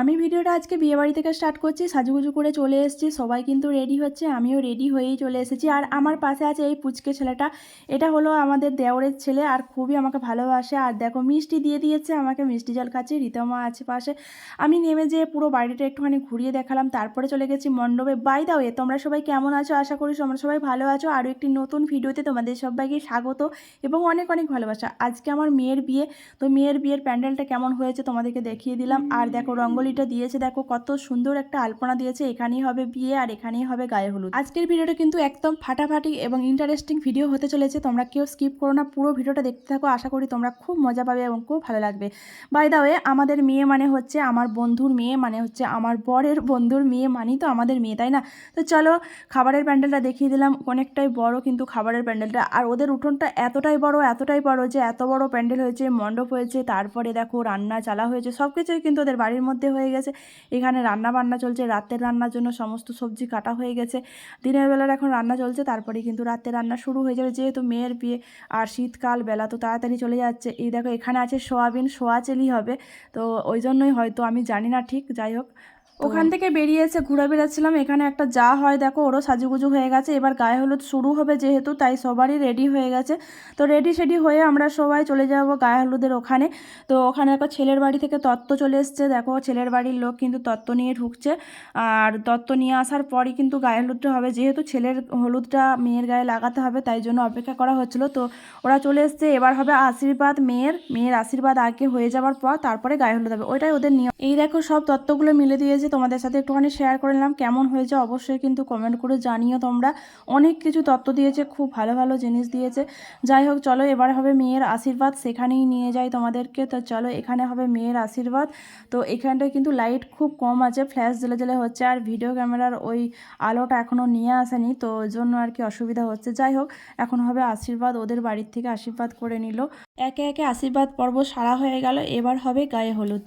আমি ভিডিওটা আজকে বিয়েবাড়ি থেকে স্টার্ট করছি, সাজুগুজু করে চলে এসেছি, সবাই কিন্তু রেডি হচ্ছে, আমিও রেডি হয়েই চলে এসেছি। আর আমার পাশে আছে এই পুচকে ছেলেটা, এটা হলো আমাদের দেওরের ছেলে আর খুবই আমাকে ভালোবাসে। আর দেখো, মিষ্টি দিয়ে দিয়েছে আমাকে, মিষ্টি জল খাচ্ছে, রীতমা আছে পাশে। আমি নেমে যেয়ে পুরো বাড়িটা একটুখানি ঘুরিয়ে দেখালাম, তারপরে চলে গেছি মণ্ডপে। বাই দাও এ তোমরা সবাই কেমন আছো? আশা করি তোমরা সবাই ভালো আছো। আরও একটি নতুন ভিডিওতে তোমাদের সবাইকে স্বাগত এবং অনেক অনেক ভালোবাসা। আজকে আমার মেয়ের বিয়ে, তো মেয়ের বিয়ের প্যান্ডেলটা কেমন হয়েছে তোমাদেরকে দেখিয়ে দিলাম। আর দেখো রঙ্গোলিটা দিয়েছে, দেখো কত সুন্দর একটা আলপনা দিয়েছে, এখানেই হবে বিয়ে আর এখানেই হবে গায়ে হলুদ। আজকের ভিডিওটা কিন্তু একদম ফাটাফাটি এবং ইন্টারেস্টিং ভিডিও হতে চলেছে, তোমরা কেউ স্কিপ করো না, পুরো ভিডিওটা দেখতে থাকো, আশা করি তোমরা খুব মজা পাবে এবং খুব ভালো লাগবে। বাই দা ওয়ে আমাদের মেয়ে মানে হচ্ছে আমার বন্ধুর মেয়ে মানে হচ্ছে আমার বরের বন্ধুর মেয়ে, মানেই তো আমাদের মেয়ে, তাই না? তো চলো, খাবারের প্যান্ডেলটা দেখিয়ে দিলাম, অনেকটাই বড় কিন্তু খাবারের প্যান্ডেলটা, আর ওদের উঠোনটা এতটাই বড় এতটাই বড় যে এত বড় প্যান্ডেল হয়েছে, মণ্ডপ হয়েছে, তারপরে দেখো রান্না চালা হয়েছে সব কিছুই কিন্তু ওদের বাড়ির মধ্যে হয়ে গেছে। এখানে রান্না বান্না চলছে, রাতের রান্নার জন্য সমস্ত সবজি কাটা হয়ে গেছে। দিনের বেলার এখন রান্না চলছে তারপরে কিন্তু রাতের রান্না শুরু হয়ে যাবে। যেহেতু মেয়ের বিয়ে আর শীতকাল, বেলা তো তাড়াতাড়ি চলে যাচ্ছে। এই দেখো, এখানে আছে সোয়াবিন, সোয়া চেলি হবে। তো ওই জন্যই হয়তো, আমি জানি না ঠিক, যাই হোক। ওখান থেকে বেরিয়ে এসে ঘুরে বেড়াচ্ছিলাম। এখানে একটা যা হয়, দেখো, ওরও সাজুগুজু হয়ে গেছে। এবার গায়ে হলুদ শুরু হবে যেহেতু, তাই সবারই রেডি হয়ে গেছে। তো রেডি সেডি হয়ে আমরা সবাই চলে যাব গায়ে হলুদের ওখানে। তো ওখানে দেখো, ছেলের বাড়ি থেকে তত্ত্ব চলে এসছে। দেখো, ছেলের বাড়ির লোক কিন্তু তত্ত্ব নিয়ে ঢুকছে। আর তত্ত্ব নিয়ে আসার পরই কিন্তু গায়ে হলুদটা হবে। যেহেতু ছেলের হলুদটা মেয়ের গায়ে লাগাতে হবে, তাই জন্য অপেক্ষা করা হচ্ছিল। তো ওরা চলে এসছে। এবার হবে আশীর্বাদ মেয়ের। মেয়ের আশীর্বাদ আগে হয়ে যাওয়ার পর তারপরে গায়ে হলুদ হবে। ওইটাই ওদের নিয়ম। এই দেখো, সব তত্ত্বগুলো মিলে দিয়েছে। তোমাদের সাথে একটুখানি শেয়ার করে নিলাম, কেমন হয়েছে অবশ্যই কিন্তু কমেন্ট করে জানিও তোমরা। অনেক কিছু তত্ত্ব দিয়েছে, খুব ভালো ভালো জিনিস দিয়েছে। যাই হোক, চলো এবার হবে মেয়ের আশীর্বাদ, সেখানেই নিয়ে যাই তোমাদেরকে। তো চলো, এখানে হবে মেয়ের আশীর্বাদ। তো এখানটায় কিন্তু লাইট খুব কম আছে ফ্ল্যাশ জ্বলে জ্বলে হচ্ছে, আর ভিডিও ক্যামেরার ওই আলোটা এখনও নিয়ে আসেনি, তো ওই জন্য আর কি অসুবিধা হচ্ছে। যাই হোক, এখন হবে আশীর্বাদ, ওদের বাড়ির থেকে আশীর্বাদ করে নিল। একে একে আশীর্বাদ পর্ব সারা হয়ে গেল, এবার হবে গায়ে হলুদ।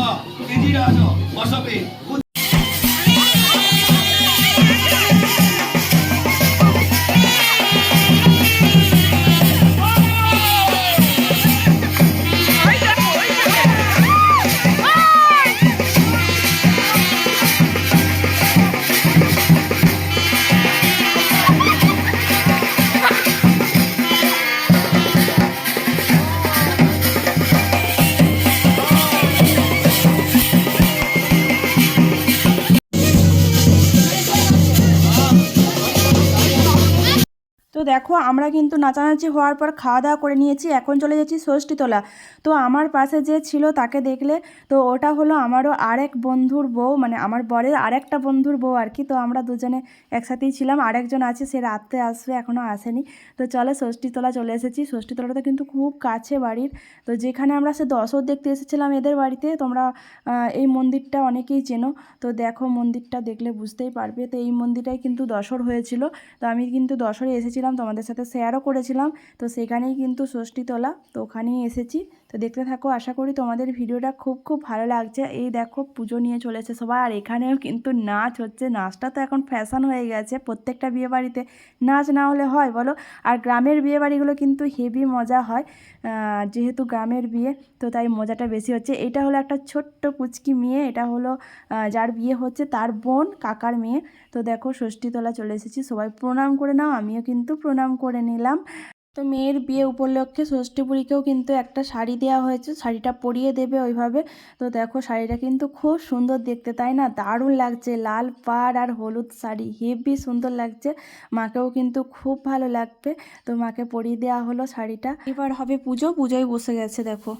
Tama. Hindi na ano, wasabi. তো দেখো, আমরা কিন্তু নাচানাচি হওয়ার পর খাওয়া দাওয়া করে নিয়েছি, এখন চলে যাচ্ছি ষষ্ঠীতলা। তো আমার পাশে যে ছিল তাকে দেখলে, তো ওটা হলো আমারও আরেক বন্ধুর বউ মানে আমার বরের আরেকটা বন্ধুর বউ আর কি। তো আমরা দুজনে একসাথেই ছিলাম, আরেকজন আছে, সে রাত্রে আসবে এখনও আসেনি। তো চলে ষষ্ঠীতলা চলে এসেছি। ষষ্ঠীতলাটা কিন্তু খুব কাছে বাড়ির। তো যেখানে আমরা সে দশর দেখতে এসেছিলাম এদের বাড়িতে, তোমরা এই মন্দিরটা অনেকেই চেনো। তো দেখো মন্দিরটা দেখলে বুঝতেই পারবে। তো এই মন্দিরটাই কিন্তু দশর হয়েছিল। তো আমি কিন্তু দশরে এসেছিলাম তোমাদের সাথে শেয়ারও করেছিলাম। তো সেখানেই কিন্তু ষষ্ঠীতলা তো ওখানেই এসেছি। তো দেখতে থাকো, আশা করি তোমাদের ভিডিওটা খুব খুব ভালো লাগছে। এই দেখো, পুজো নিয়ে চলেছে সবাই, আর এখানেও কিন্তু নাচ হচ্ছে। নাচটা তো এখন ফ্যাশন হয়ে গেছে প্রত্যেকটা বিয়েবাড়িতে। নাচ না হলে হয়, বলো? আর গ্রামের বিয়েবাড়িগুলো কিন্তু হেভি মজা হয় যেহেতু গ্রামের বিয়ে, তো তাই মজাটা বেশি হচ্ছে। এটা হলো একটা ছোট্ট পুচকি মেয়ে, এটা হলো যার বিয়ে হচ্ছে তার বোন, কাকার মেয়ে। তো দেখো, ষষ্ঠীতলা চলে এসেছি, সবাই প্রণাম করে নাও, আমিও কিন্তু প্রণাম করে নিলাম। তো মেয়ের বিয়ে উপলক্ষে ষষ্ঠী ষষ্ঠীপুরীকেও কিন্তু একটা শাড়ি দেওয়া হয়েছে। শাড়িটা পরিয়ে দেবে ওইভাবে। তো দেখো, শাড়িটা কিন্তু খুব সুন্দর দেখতে, তাই না? দারুণ লাগছে, লাল পাড় আর হলুদ শাড়ি। হেভি সুন্দর লাগছে। মাকেও কিন্তু খুব ভালো লাগবে। তো মাকে পরিয়ে দেওয়া হলো শাড়িটা। এবার হবে পুজো। পুজোয় বসে গেছে, দেখো।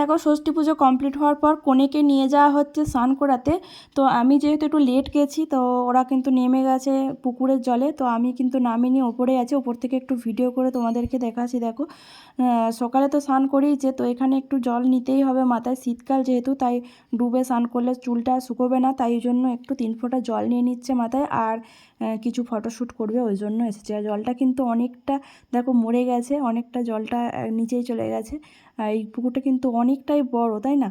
দেখো ষষ্ঠী পুজো কমপ্লিট হওয়ার পর কনেকে নিয়ে যাওয়া হচ্ছে স্নান করাতে। তো আমি যেহেতু একটু লেট গেছি, তো ওরা কিন্তু নেমে গেছে পুকুরের জলে। তো আমি কিন্তু নামিনি ওপরে আছে। ওপর থেকে একটু ভিডিও করে তোমাদেরকে দেখাচ্ছি, দেখো। সকালে তো স্নান করেইছে তো এখানে একটু জল নিতেই হবে মাথায়। শীতকাল যেহেতু, তাই ডুবে স্নান করলে চুলটা শুকোবে না, তাই জন্য একটু তিন ফোঁটা জল নিয়ে নিচ্ছে মাথায়। আর কিছু ফটোশ্যুট করবে, ওই জন্য এসেছে। আর জলটা কিন্তু অনেকটা, দেখো মরে গেছে, অনেকটা জলটা নিচেই চলে গেছে। আর এই পুকুরটা কিন্তু অনেকটাই বড়, তাই না?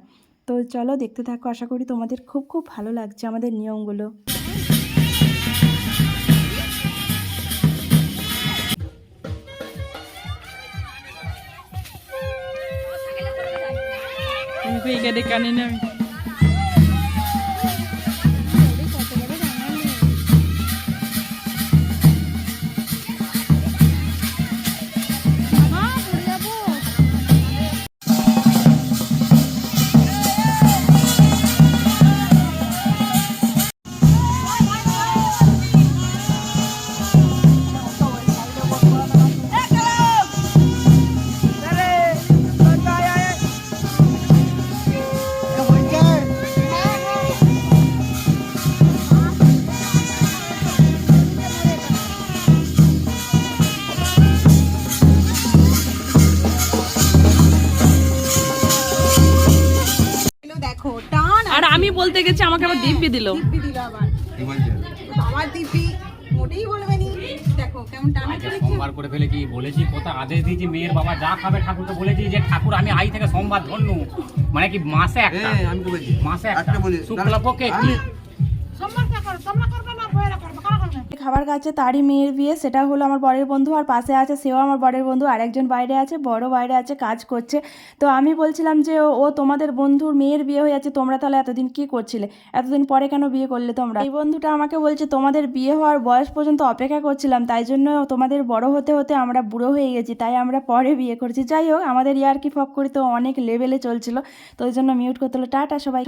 তো চলো দেখতে থাকো, আশা করি তোমাদের খুব খুব ভালো লাগছে আমাদের নিয়মগুলো। কানি এলো দেখো টান আর আমি বলতে গেছি আমাকে আবার দিব্যি দিল। দিব্যি দিল আবার। বাবার দিব্যি মোটেই বলবে নি। দেখো কেমন টান আজকে সোমবার করে ফেলেছি বলেছি কোথা আদেশ দিয়েছি মেয়ের বাবা যা খাবে ঠাকুরকে বলেছি যে ঠাকুর আমি আই থেকে সোমবার ধরনু মানে কি মাসে একটা? হ্যাঁ, আমি মাসে একটা। একটা বলি। শুক্লপক্ষে একটি খাবার খাচ্ছে তারই মেয়ের বিয়ে, সেটা হলো আমার বরের বন্ধু আর পাশে আছে সেও আমার বরের বন্ধু, আরেকজন বাইরে আছে, বড় বাইরে আছে, কাজ করছে। তো আমি বলছিলাম যে ও- ও তোমাদের বন্ধুর মেয়ের বিয়ে হয়ে যাচ্ছে, তোমরা তাহলে এতদিন কি করছিলে? এতদিন পরে কেন বিয়ে করলে তোমরা? এই বন্ধুটা আমাকে বলছে, তোমাদের বিয়ে হওয়ার বয়স পর্যন্ত অপেক্ষা করছিলাম, তাই জন্য তোমাদের বড় হতে হতে আমরা বুড়ো হয়ে গেছি, তাই আমরা পরে বিয়ে করছি। যাই হোক, আমাদের ইয়ার কি ফক করি তো অনেক লেভেলে চলছিল, তো ওই জন্য মিউট করতে হলো। টাটা সবাই